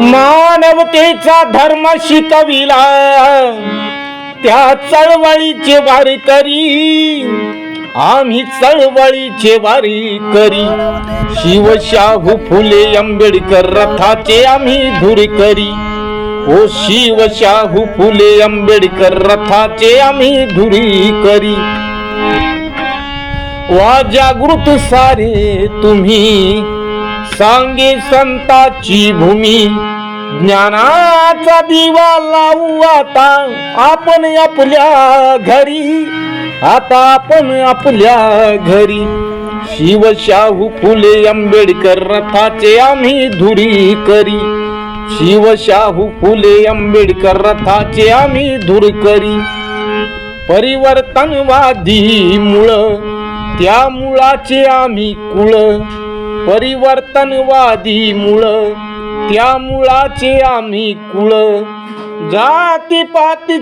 मानवतेचा धर्म शिकविला. त्या चळवळीचे वारी करी. आम्ही चळवळीचे वारी करी. शिवशाहू फुले आंबेडकर रथाचे आम्ही धुरी करी. ओ शिवशाहू फुले आंबेडकर रथाचे आम्ही धुरी करी. वा जागृत सारे तुम्ही. सांगे संताची भूमी. ज्ञानाचा दिवा लावू आता आपण आपल्या घरी. आता आपण आपल्या घरी. शिवशाहू फुले आंबेडकर रथाचे आम्ही धुरी करी. शिवशाहू फुले आंबेडकर रथाचे आम्ही धुर करी. परिवर्तनवादी मुळ त्या मुळाचे आम्ही कुळ. परिवर्तनवादी मुळ त्या मुळाचे आम्ही कुळ. जाती पाती